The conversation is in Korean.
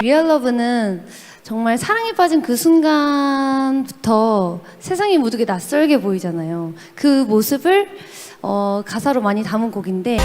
리얼러브는 정말 사랑에 빠진 그 순간부터 세상이 모두게 낯설게 보이잖아요. 그 모습을 어, 가사로 많이 담은 곡인데